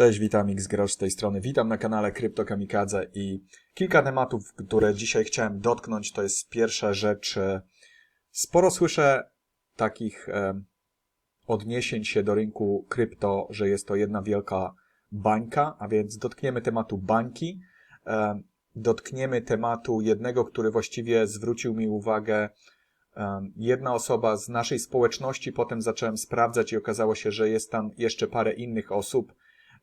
Cześć, witam Xgrosz z tej strony. Witam na kanale Krypto Kamikadze i kilka tematów, które dzisiaj chciałem dotknąć. To jest pierwsza rzecz. Sporo słyszę takich odniesień się do rynku krypto, że jest to jedna wielka bańka, a więc dotkniemy tematu bańki. Dotkniemy tematu jednego, który właściwie zwrócił mi uwagę jedna osoba z naszej społeczności. Potem zacząłem sprawdzać i okazało się, że jest tam jeszcze parę innych osób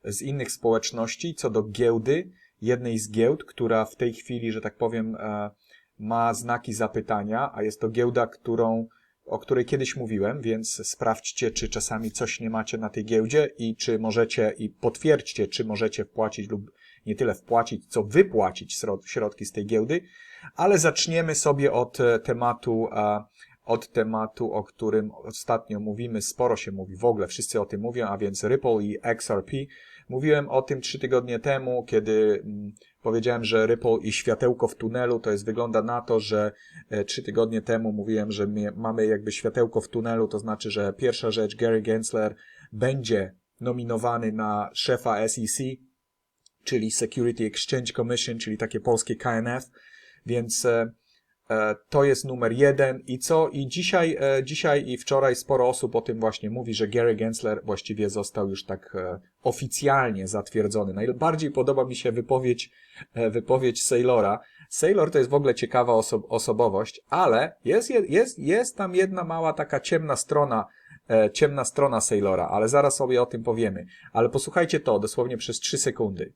z innych społeczności co do giełdy, jednej z giełd, która w tej chwili, że tak powiem, e, ma znaki zapytania, a jest to giełda, którą, o której kiedyś mówiłem, więc sprawdźcie, czy czasami coś nie macie na tej giełdzie i czy możecie, i potwierdźcie, czy możecie wpłacić lub nie tyle wpłacić, co wypłacić środki z tej giełdy, ale zaczniemy sobie od e, tematu, od tematu, o którym ostatnio mówimy, sporo się mówi, w ogóle wszyscy o tym mówią, a więc Ripple i XRP. Mówiłem o tym trzy tygodnie temu, kiedy mm, powiedziałem, że Ripple i światełko w tunelu, to jest wygląda na to, że e, trzy tygodnie temu mówiłem, że mamy jakby światełko w tunelu, to znaczy, że pierwsza rzecz, Gary Gensler będzie nominowany na szefa SEC, czyli Security Exchange Commission, czyli takie polskie KNF, więc e, to jest numer jeden. I co? I dzisiaj, e, dzisiaj i wczoraj sporo osób o tym właśnie mówi, że Gary Gensler właściwie został już tak e, oficjalnie zatwierdzony. Najbardziej podoba mi się wypowiedź, e, wypowiedź Saylora. Saylor to jest w ogóle ciekawa oso- osobowość, ale jest, je- jest, jest tam jedna mała taka ciemna strona, e, ciemna strona Saylora, ale zaraz sobie o tym powiemy. Ale posłuchajcie to dosłownie przez trzy sekundy.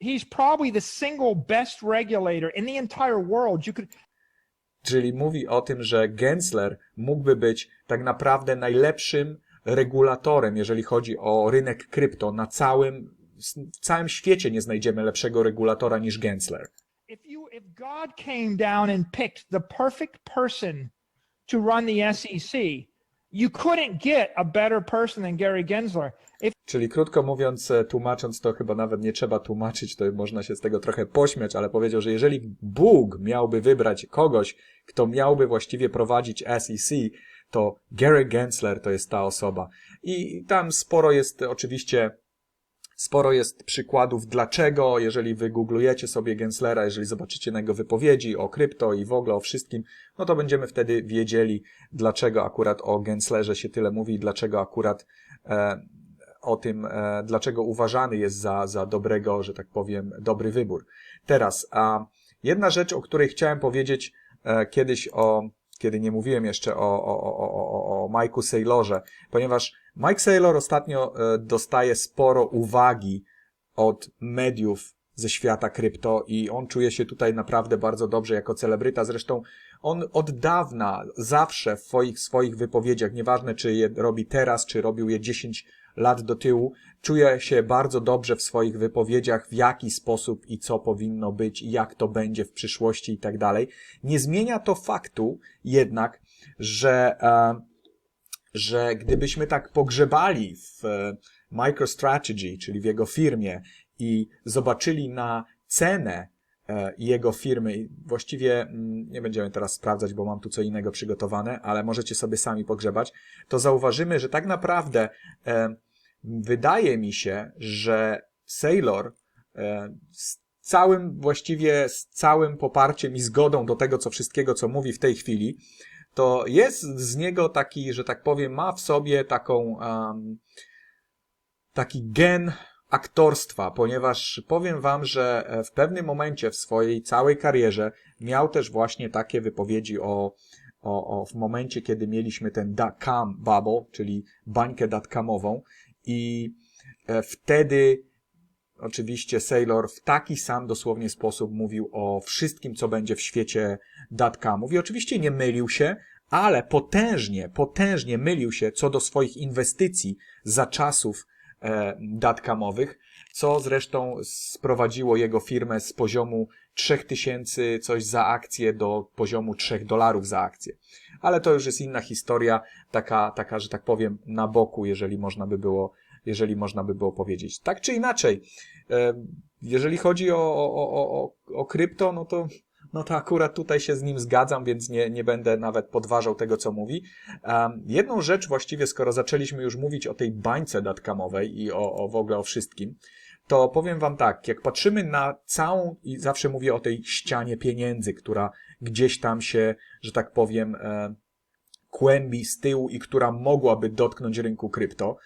He's probably the single best regulator in the entire world. You could Czyli mówi o tym, że Gensler mógłby być tak naprawdę najlepszym regulatorem, jeżeli chodzi o rynek krypto. Na całym, w całym świecie nie znajdziemy lepszego regulatora niż Gensler. if you if God came down and picked the perfect person to run the SEC, you couldn't get a better person than Gary Gensler. If Czyli krótko mówiąc, e, tłumacząc to chyba nawet nie trzeba tłumaczyć, to można się z tego trochę pośmiać, ale powiedział, że jeżeli Bóg miałby wybrać kogoś, kto miałby właściwie prowadzić SEC, to Gary Gensler to jest ta osoba. I tam sporo jest oczywiście Sporo jest przykładów dlaczego, jeżeli wygooglujecie sobie Genslera, jeżeli zobaczycie na jego wypowiedzi o krypto i w ogóle o wszystkim, no to będziemy wtedy wiedzieli, dlaczego akurat o Genslerze się tyle mówi, dlaczego akurat e, o tym, e, dlaczego uważany jest za, za dobrego, że tak powiem, dobry wybór. Teraz, a jedna rzecz, o której chciałem powiedzieć e, kiedyś o, kiedy nie mówiłem jeszcze o, o, o, o, o, Mike'u Saylorze, ponieważ Mike Saylor ostatnio e, dostaje sporo uwagi od mediów ze świata krypto i on czuje się tutaj naprawdę bardzo dobrze jako celebryta. Zresztą on od dawna, zawsze w swoich, swoich wypowiedziach, nieważne czy je robi teraz, czy robił je 10 lat do tyłu, czuje się bardzo dobrze w swoich wypowiedziach, w jaki sposób i co powinno być i jak to będzie w przyszłości i tak dalej. Nie zmienia to faktu jednak, że e, że gdybyśmy tak pogrzebali w e, MicroStrategy, czyli w jego firmie i zobaczyli na cenę e, jego firmy, właściwie mm, nie będziemy teraz sprawdzać, bo mam tu co innego przygotowane, ale możecie sobie sami pogrzebać, to zauważymy, że tak naprawdę e, wydaje mi się, że Saylor e, z całym, właściwie z całym poparciem i zgodą do tego, co wszystkiego, co mówi w tej chwili, to jest z niego taki, że tak powiem, ma w sobie taką, um, taki gen aktorstwa, ponieważ powiem wam, że e, w pewnym momencie w swojej całej karierze miał też właśnie takie wypowiedzi o, o, o w momencie, kiedy mieliśmy ten dot-com bubble, czyli bańkę dotcomową i e, wtedy oczywiście Saylor w taki sam dosłownie sposób mówił o wszystkim, co będzie w świecie datcomów i oczywiście nie mylił się, ale potężnie, potężnie mylił się co do swoich inwestycji za czasów e, datcomowych, co zresztą sprowadziło jego firmę z poziomu 3000 coś za akcję do poziomu 3 dolarów za akcję. Ale to już jest inna historia, taka, taka, że tak powiem, na boku, jeżeli można by było, jeżeli można by było powiedzieć. Tak czy inaczej, e, jeżeli chodzi o, o, o, o krypto, no to no to akurat tutaj się z nim zgadzam, więc nie, nie będę nawet podważał tego, co mówi. Jedną rzecz właściwie, skoro zaczęliśmy już mówić o tej bańce datkamowej i o, o w ogóle o wszystkim, to powiem wam tak, jak patrzymy na całą, i zawsze mówię o tej ścianie pieniędzy, która gdzieś tam się, że tak powiem, e, kłębi z tyłu i która mogłaby dotknąć rynku krypto.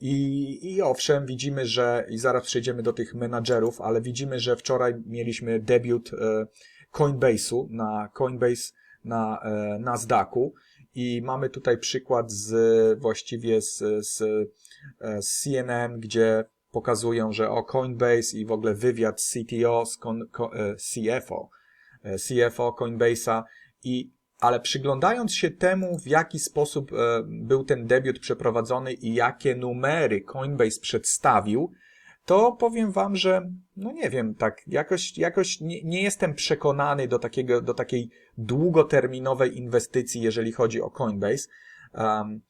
I, I owszem, widzimy, że, i zaraz przejdziemy do tych menadżerów, ale widzimy, że wczoraj mieliśmy debiut e, Coinbase'u na Coinbase na e, Nasdaqu. I mamy tutaj przykład z właściwie z, z, e, z CNN, gdzie pokazują, że o Coinbase i w ogóle wywiad CTO, z con, co, e, CFO, e, CFO Coinbase'a. I ale przyglądając się temu, w jaki sposób e, był ten debiut przeprowadzony i jakie numery Coinbase przedstawił, to powiem wam, że no nie wiem, tak jakoś, jakoś nie, nie jestem przekonany do, takiego, do takiej długoterminowej inwestycji, jeżeli chodzi o Coinbase. Um,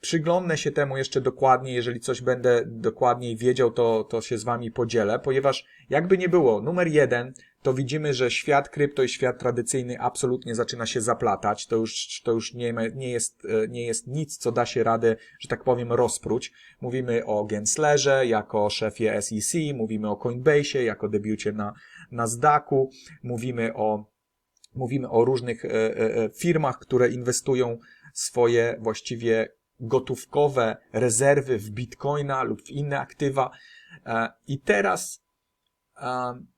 przyglądnę się temu jeszcze dokładniej, jeżeli coś będę dokładniej wiedział, to, to się z wami podzielę, ponieważ jakby nie było, numer jeden, to widzimy, że świat krypto i świat tradycyjny absolutnie zaczyna się zaplatać. To już, to już nie, nie, jest, nie jest nic, co da się radę, że tak powiem, rozpróć. Mówimy o Genslerze jako szefie SEC, mówimy o Coinbase'ie jako debiucie na Nasdaqu, mówimy o, mówimy o różnych e, e, firmach, które inwestują swoje właściwie gotówkowe rezerwy w bitcoina lub w inne aktywa. E, I teraz,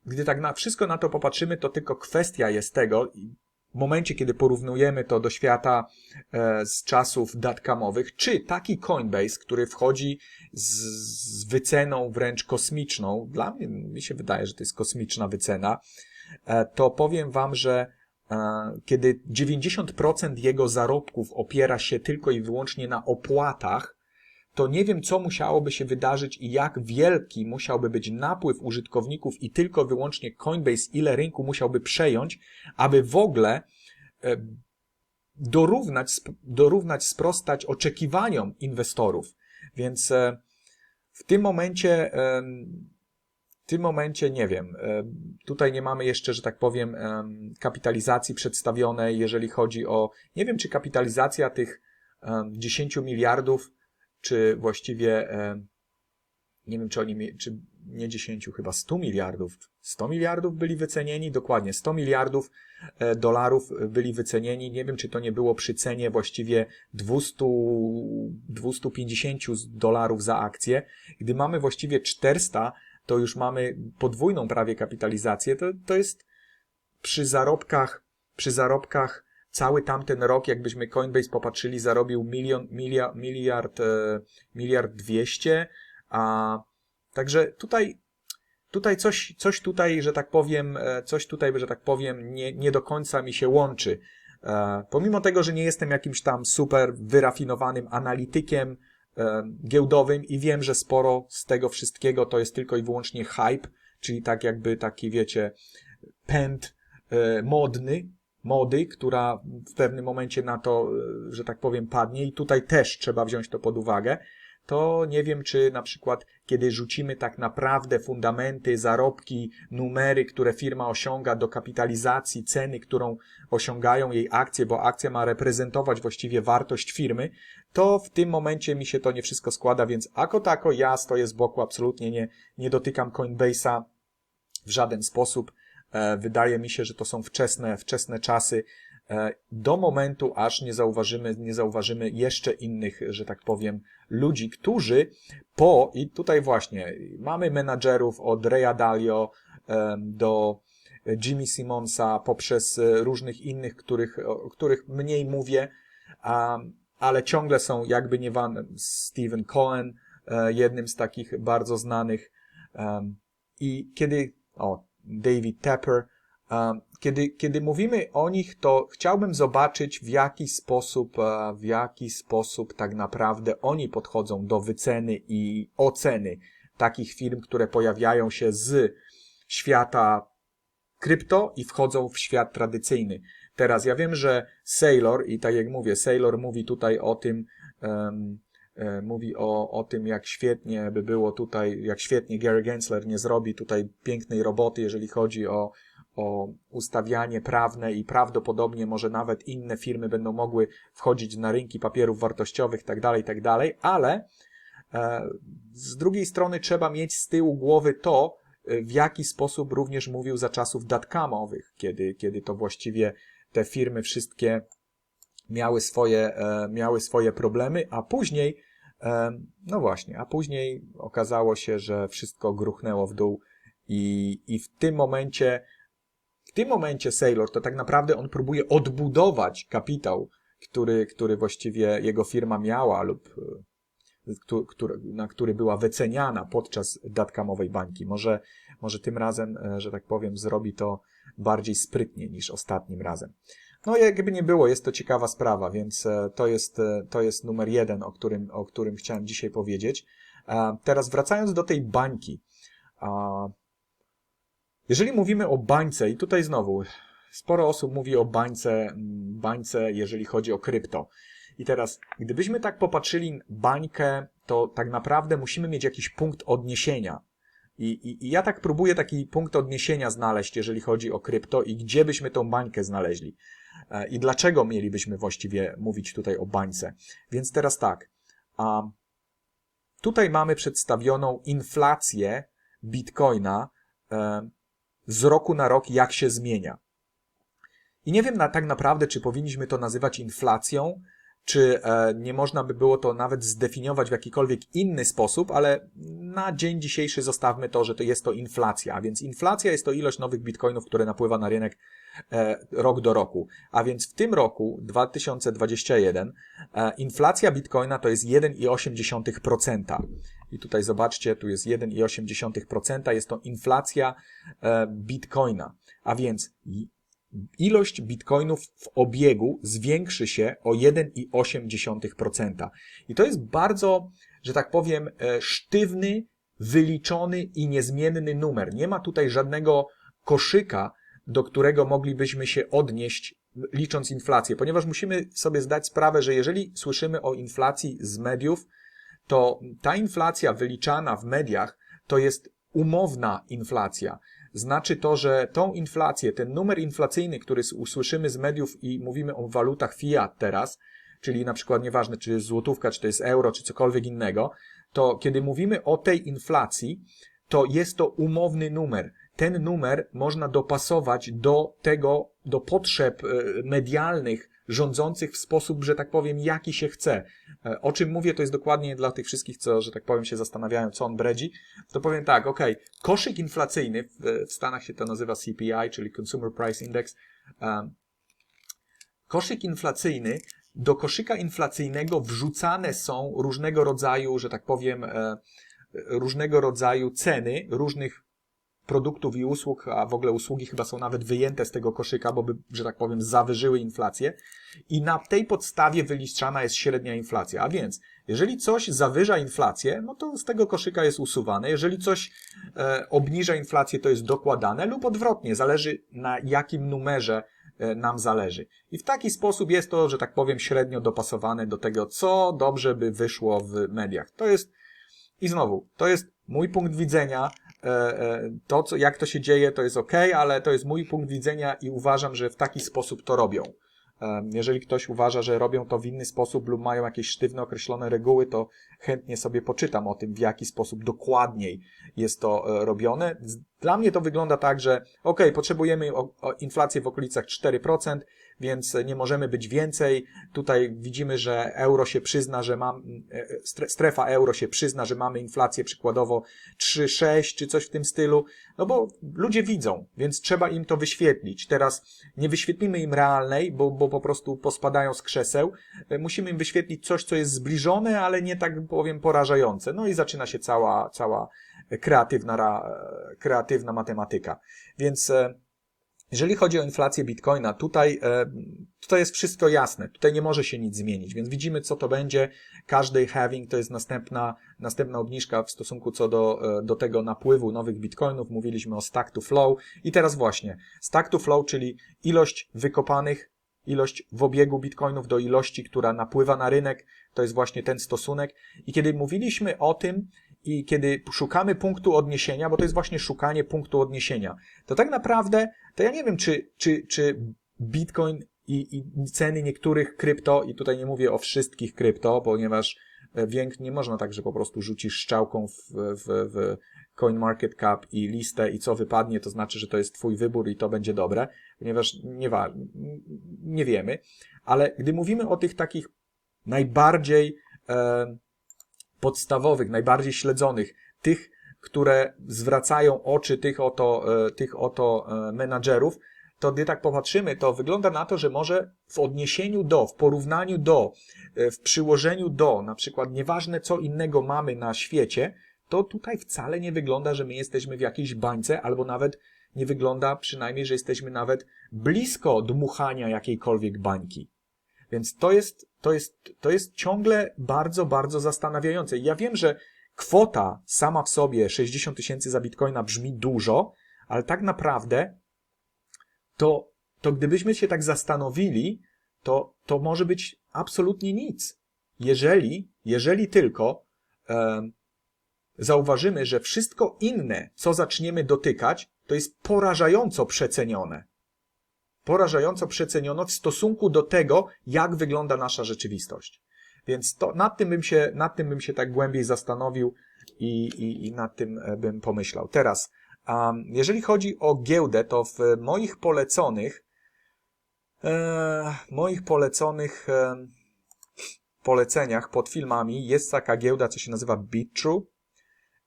gdy tak na wszystko na to popatrzymy, to tylko kwestia jest tego, w momencie, kiedy porównujemy to do świata e, z czasów datkamowych, czy taki Coinbase, który wchodzi z, wyceną wręcz kosmiczną, dla mnie mi się wydaje, że to jest kosmiczna wycena, e, to powiem wam, że kiedy 90% jego zarobków opiera się tylko i wyłącznie na opłatach, to nie wiem, co musiałoby się wydarzyć i jak wielki musiałby być napływ użytkowników i tylko wyłącznie Coinbase, ile rynku musiałby przejąć, aby w ogóle e, dorównać, dorównać sprostać oczekiwaniom inwestorów. Więc e, w tym momencie w tym momencie nie wiem. E, tutaj nie mamy jeszcze, że tak powiem, kapitalizacji przedstawionej, jeżeli chodzi o. Nie wiem, czy kapitalizacja tych 10 miliardów, czy właściwie. Nie wiem, czy oni. Czy nie 10, chyba 100 miliardów. 100 miliardów byli wycenieni, dokładnie 100 miliardów e, dolarów byli wycenieni. Nie wiem, czy to nie było przy cenie właściwie 200, 250 dolarów za akcję. Gdy mamy właściwie 400 to już mamy podwójną prawie kapitalizację, to, to jest przy zarobkach, przy zarobkach cały tamten rok, jakbyśmy Coinbase popatrzyli, zarobił milion, miliard, miliard, e, miliard dwieście, a także tutaj, tutaj coś, coś tutaj, że tak powiem, e, coś tutaj, że tak powiem, nie, nie do końca mi się łączy. E, pomimo tego, że nie jestem jakimś tam super wyrafinowanym analitykiem, giełdowym i wiem, że sporo z tego wszystkiego to jest tylko i wyłącznie hype, czyli tak jakby taki, wiecie, pęd e, modny, mody, która w pewnym momencie na to, e, że tak powiem, padnie i tutaj też trzeba wziąć to pod uwagę, to nie wiem, czy na przykład, kiedy rzucimy tak naprawdę fundamenty, zarobki, numery, które firma osiąga do kapitalizacji, ceny, którą osiągają jej akcje, bo akcja ma reprezentować właściwie wartość firmy, to w tym momencie mi się to nie wszystko składa, więc ako tako ja stoję z boku, absolutnie nie, nie dotykam Coinbase'a w żaden sposób. E, wydaje mi się, że to są wczesne, wczesne czasy e, do momentu, aż nie zauważymy, nie zauważymy jeszcze innych, że tak powiem, ludzi, którzy po, i tutaj właśnie mamy menadżerów od Reya Dalio e, do Jimmy Simonsa, poprzez różnych innych, których, o których mniej mówię, ale ciągle są jakby nie van Stephen Cohen, jednym z takich bardzo znanych. I kiedy, o, David Tepper, kiedy, kiedy mówimy o nich, to chciałbym zobaczyć, w jaki sposób, e, w jaki sposób tak naprawdę oni podchodzą do wyceny i oceny takich firm, które pojawiają się z świata krypto i wchodzą w świat tradycyjny. Teraz ja wiem, że Sailor, i tak jak mówię, Sailor mówi tutaj o tym, um, mówi o, o tym, jak świetnie by było tutaj, jak świetnie Gary Gensler nie zrobi tutaj pięknej roboty, jeżeli chodzi o, o ustawianie prawne i prawdopodobnie może nawet inne firmy będą mogły wchodzić na rynki papierów wartościowych tak itd., itd., ale e, z drugiej strony trzeba mieć z tyłu głowy to, e, w jaki sposób również mówił za czasów datkamowych, kiedy, kiedy to właściwie te firmy wszystkie miały swoje, e, miały swoje problemy, a później, e, no właśnie, a później okazało się, że wszystko gruchnęło w dół i, i w tym momencie, w tym momencie Sailor to tak naprawdę on próbuje odbudować kapitał, który, który właściwie jego firma miała lub e, na który była wyceniana podczas datkamowej bańki. Może, może tym razem, że tak powiem, zrobi to bardziej sprytnie niż ostatnim razem. No jakby nie było, jest to ciekawa sprawa, więc e, to jest, e, to jest numer jeden, o którym, o którym chciałem dzisiaj powiedzieć. E, Teraz wracając do tej bańki. Jeżeli mówimy o bańce, i tutaj znowu sporo osób mówi o bańce, mm, bańce, jeżeli chodzi o krypto. I teraz, gdybyśmy tak popatrzyli bańkę, to tak naprawdę musimy mieć jakiś punkt odniesienia. I, i, I ja tak próbuję taki punkt odniesienia znaleźć, jeżeli chodzi o krypto i gdzie byśmy tą bańkę znaleźli. E, I dlaczego mielibyśmy właściwie mówić tutaj o bańce. Więc teraz tak. Tutaj mamy przedstawioną inflację bitcoina e, z roku na rok, jak się zmienia. I nie wiem na, tak naprawdę, czy powinniśmy to nazywać inflacją, czy e, nie można by było to nawet zdefiniować w jakikolwiek inny sposób, ale na dzień dzisiejszy zostawmy to, że to jest to inflacja. A więc inflacja jest to ilość nowych bitcoinów, które napływa na rynek e, rok do roku. A więc w tym roku, 2021, e, inflacja bitcoina to jest 1,8%. I tutaj zobaczcie, tu jest 1,8%, jest to inflacja e, bitcoina. A więc ilość bitcoinów w obiegu zwiększy się o 1,8%. I to jest bardzo, że tak powiem, e, sztywny, wyliczony i niezmienny numer. Nie ma tutaj żadnego koszyka, do którego moglibyśmy się odnieść, licząc inflację, ponieważ musimy sobie zdać sprawę, że jeżeli słyszymy o inflacji z mediów, to ta inflacja wyliczana w mediach to jest umowna inflacja. Znaczy to, że tą inflację, ten numer inflacyjny, który usłyszymy z mediów i mówimy o walutach fiat teraz, czyli na przykład nieważne, czy jest złotówka, czy to jest euro, czy cokolwiek innego, to kiedy mówimy o tej inflacji, to jest to umowny numer. Ten numer można dopasować do tego, do potrzeb e, medialnych rządzących w sposób, że tak powiem, jaki się chce. E, O czym mówię, to jest dokładnie dla tych wszystkich, co, że tak powiem, się zastanawiają, co on bredzi. To powiem tak, okej, koszyk inflacyjny, w, Stanach się to nazywa CPI, czyli Consumer Price Index. Um, koszyk inflacyjny, do koszyka inflacyjnego wrzucane są różnego rodzaju, że tak powiem, e, różnego rodzaju ceny różnych produktów i usług, a w ogóle usługi chyba są nawet wyjęte z tego koszyka, bo by, że tak powiem, zawyżyły inflację. I na tej podstawie wyliczana jest średnia inflacja. A więc, jeżeli coś zawyża inflację, no to z tego koszyka jest usuwane. Jeżeli coś e, obniża inflację, to jest dokładane lub odwrotnie, zależy na jakim numerze nam zależy. I w taki sposób jest to, że tak powiem, średnio dopasowane do tego, co dobrze by wyszło w mediach. To jest, i znowu, to jest mój punkt widzenia. E, e, To, co, jak to się dzieje, to jest ok, ale to jest mój punkt widzenia i uważam, że w taki sposób to robią. Jeżeli ktoś uważa, że robią to w inny sposób lub mają jakieś sztywne, określone reguły, to chętnie sobie poczytam o tym, w jaki sposób dokładniej jest to e, robione. Dla mnie to wygląda tak, że ok, potrzebujemy inflację w okolicach 4%, więc nie możemy być więcej. Tutaj widzimy, że euro się przyzna, że mam, e, stre- strefa euro się przyzna, że mamy inflację przykładowo 3,6 czy coś w tym stylu, no bo ludzie widzą, więc trzeba im to wyświetlić. Teraz nie wyświetlimy im realnej, bo, bo po prostu pospadają z krzeseł. E, Musimy im wyświetlić coś, co jest zbliżone, ale nie tak powiem porażające. No i zaczyna się cała, cała kreatywna, kreatywna matematyka. Więc e, jeżeli chodzi o inflację bitcoina, tutaj, e, tutaj jest wszystko jasne. Tutaj nie może się nic zmienić, więc widzimy, co to będzie. Każdy halving to jest następna, następna obniżka w stosunku co do, e, do tego napływu nowych bitcoinów. Mówiliśmy o stack to flow. I teraz właśnie, stack to flow, czyli ilość wykopanych, ilość w obiegu bitcoinów do ilości, która napływa na rynek, to jest właśnie ten stosunek. I kiedy mówiliśmy o tym, i kiedy szukamy punktu odniesienia, bo to jest właśnie szukanie punktu odniesienia, to tak naprawdę, to ja nie wiem, czy, czy, czy Bitcoin i, i ceny niektórych krypto, i tutaj nie mówię o wszystkich krypto, ponieważ e, więk, nie można tak, że po prostu rzucisz strzałką w, w, w CoinMarketCap i listę i co wypadnie, to znaczy, że to jest twój wybór i to będzie dobre, ponieważ nie, wa- nie wiemy, ale gdy mówimy o tych takich najbardziej e, podstawowych, najbardziej śledzonych, tych, które zwracają oczy tych oto, e, tych oto e, menadżerów, to gdy tak popatrzymy, to wygląda na to, że może w odniesieniu do, w porównaniu do, e, w przyłożeniu do, na przykład nieważne co innego mamy na świecie, to tutaj wcale nie wygląda, że my jesteśmy w jakiejś bańce, albo nawet nie wygląda przynajmniej, że jesteśmy nawet blisko dmuchania jakiejkolwiek bańki. Więc to jest, to jest, to jest ciągle bardzo, bardzo zastanawiające. Ja wiem, że kwota sama w sobie 60 tysięcy za bitcoina brzmi dużo, ale tak naprawdę to, to gdybyśmy się tak zastanowili, to, to może być absolutnie nic. Jeżeli, jeżeli tylko e, zauważymy, że wszystko inne, co zaczniemy dotykać, to jest porażająco przecenione. Porażająco przeceniono w stosunku do tego, jak wygląda nasza rzeczywistość. Więc to, nad, tym bym się, nad tym bym się tak głębiej zastanowił i, i, i nad tym e, bym pomyślał. Teraz, um, jeżeli chodzi o giełdę, to w moich poleconych, e, moich poleconych e, poleceniach pod filmami jest taka giełda, co się nazywa BitTrue.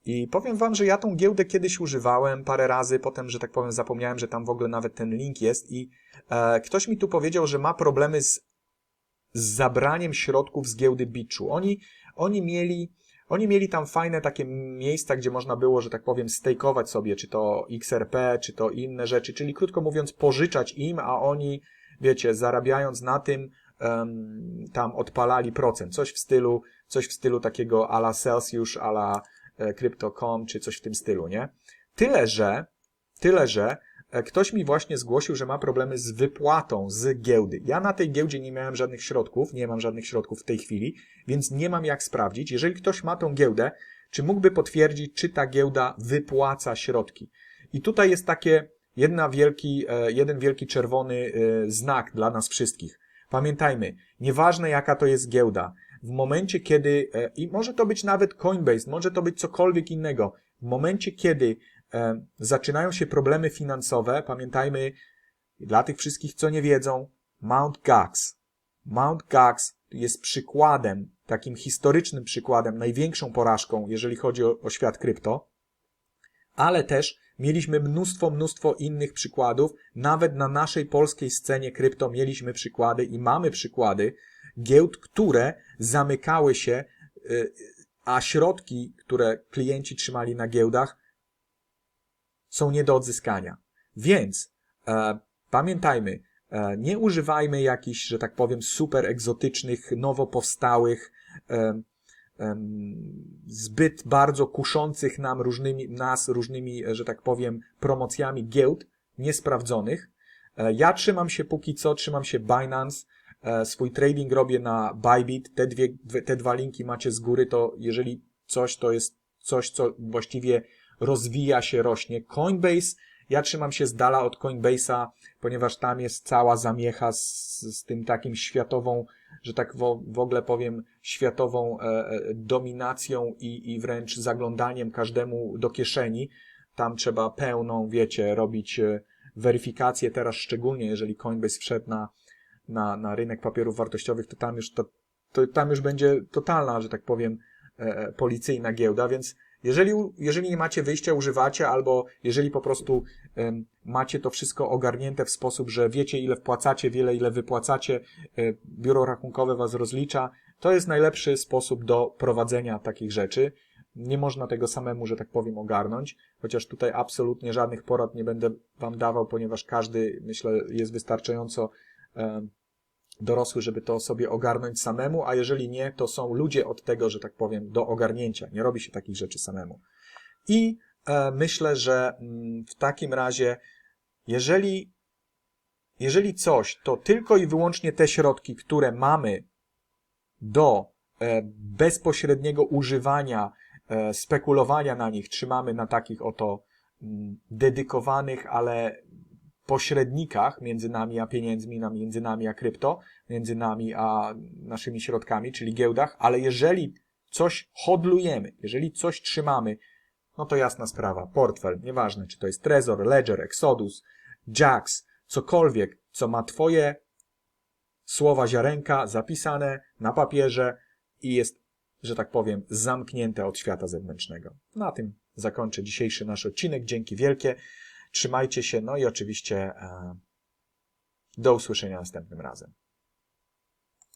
I powiem wam, że ja tą giełdę kiedyś używałem parę razy, potem, że tak powiem, zapomniałem, że tam w ogóle nawet ten link jest i e, ktoś mi tu powiedział, że ma problemy z, z zabraniem środków z giełdy Bitchu. Oni, oni mieli, oni mieli tam fajne takie miejsca, gdzie można było, że tak powiem, stejkować sobie, czy to XRP, czy to inne rzeczy, czyli krótko mówiąc, pożyczać im, a oni, wiecie, zarabiając na tym, em, tam odpalali procent. Coś w stylu, coś w stylu takiego ala Celsius, ala Crypto.com, czy coś w tym stylu, nie? Tyle, że, tyle, że e, ktoś mi właśnie zgłosił, że ma problemy z wypłatą z giełdy. Ja na tej giełdzie nie miałem żadnych środków, nie mam żadnych środków w tej chwili, więc nie mam jak sprawdzić. Jeżeli ktoś ma tą giełdę, czy mógłby potwierdzić, czy ta giełda wypłaca środki? I tutaj jest takie jedna wielki, e, jeden wielki czerwony e, znak dla nas wszystkich. Pamiętajmy, nieważne jaka to jest giełda, w momencie kiedy, e, i może to być nawet Coinbase, może to być cokolwiek innego, w momencie kiedy e, zaczynają się problemy finansowe, pamiętajmy, dla tych wszystkich, co nie wiedzą, Mount Gox. Mount Gox jest przykładem, takim historycznym przykładem, największą porażką, jeżeli chodzi o, o świat krypto, ale też mieliśmy mnóstwo, mnóstwo innych przykładów. Nawet na naszej polskiej scenie krypto mieliśmy przykłady i mamy przykłady giełd, które zamykały się, y, a środki, które klienci trzymali na giełdach, są nie do odzyskania. Więc e, pamiętajmy, e, nie używajmy jakichś, że tak powiem, super egzotycznych, nowo powstałych, e, zbyt bardzo kuszących nam różnymi, nas różnymi, e, że tak powiem, promocjami giełd niesprawdzonych. E, Ja trzymam się póki co, trzymam się Binance, e, swój trading robię na Bybit, te, dwie- te dwa linki macie z góry, to jeżeli coś, to jest coś, co właściwie rozwija się, rośnie. Coinbase, ja trzymam się z dala od Coinbase'a, ponieważ tam jest cała zamiecha z, z tym takim światową, że tak w, w ogóle powiem, światową e, e, dominacją i, i wręcz zaglądaniem każdemu do kieszeni. Tam trzeba pełną, wiecie, robić e, weryfikację teraz szczególnie, jeżeli Coinbase wszedł na, na, na rynek papierów wartościowych, to tam już, to, to tam już będzie totalna, że tak powiem, e, e, policyjna giełda, więc jeżeli, jeżeli nie macie wyjścia, używacie, albo jeżeli po prostu em, macie to wszystko ogarnięte w sposób, że wiecie ile wpłacacie, wiele ile wypłacacie, e, biuro rachunkowe was rozlicza, to jest najlepszy sposób do prowadzenia takich rzeczy. Nie można tego samemu, że tak powiem, ogarnąć, chociaż tutaj absolutnie żadnych porad nie będę wam dawał, ponieważ każdy, myślę, jest wystarczająco dorosły, żeby to sobie ogarnąć samemu, a jeżeli nie, to są ludzie od tego, że tak powiem, do ogarnięcia. Nie robi się takich rzeczy samemu. I e, myślę, że mm, w takim razie, jeżeli, jeżeli coś, to tylko i wyłącznie te środki, które mamy do e, bezpośredniego używania e, spekulowania na nich trzymamy na takich oto mm, dedykowanych, ale pośrednikach między nami a pieniędzmi, między nami a krypto, między nami a naszymi środkami, czyli giełdach, ale jeżeli coś hodlujemy, jeżeli coś trzymamy, no to jasna sprawa, portfel, nieważne czy to jest Trezor, Ledger, Exodus, Jax, cokolwiek, co ma twoje słowa ziarenka zapisane na papierze i jest, że tak powiem, zamknięte od świata zewnętrznego. Na tym zakończę dzisiejszy nasz odcinek. Dzięki wielkie. Trzymajcie się, no i oczywiście e, do usłyszenia następnym razem.